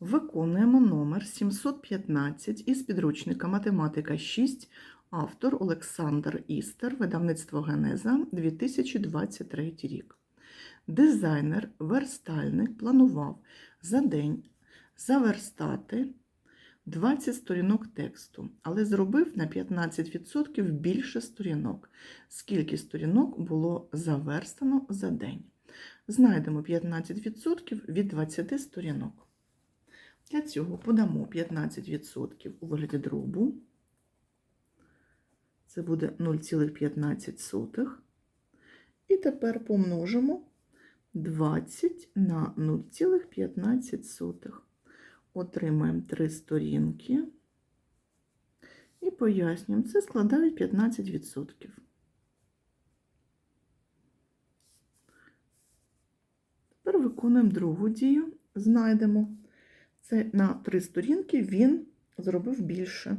Виконуємо номер 715 із підручника Математика 6, автор Олександр Істер, видавництво Генеза 2023 рік. Дизайнер, верстальник планував за день заверстати 20 сторінок тексту, але зробив на 15% більше сторінок. Скільки сторінок було заверстано за день? Знайдемо 15% від 20 сторінок. Для цього подамо 15% у вигляді дробу. Це буде 0,15. І тепер помножимо 20 на 0,15. Отримаємо 3 сторінки. І пояснюємо, це складає 15%. Тепер виконуємо другу дію, знайдемо. Це на 3 сторінки він зробив більше.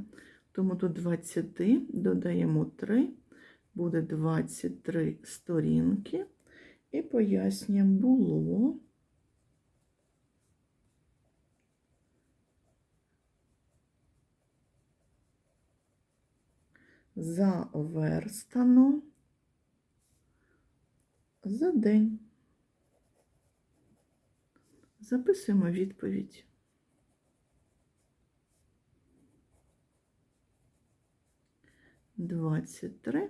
Тому до 20 додаємо 3, буде 23 сторінки. І пояснюємо, було. Заверстано за день. Записуємо відповідь. Двадцять три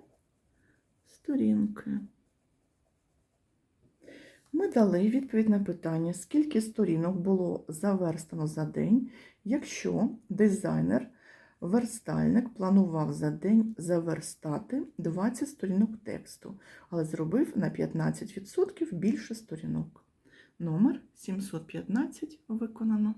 сторінки. Ми дали відповідь на питання, скільки сторінок було заверстано за день, якщо дизайнер, верстальник планував за день заверстати 20 сторінок тексту, але зробив на 15% більше сторінок. Номер 715 виконано.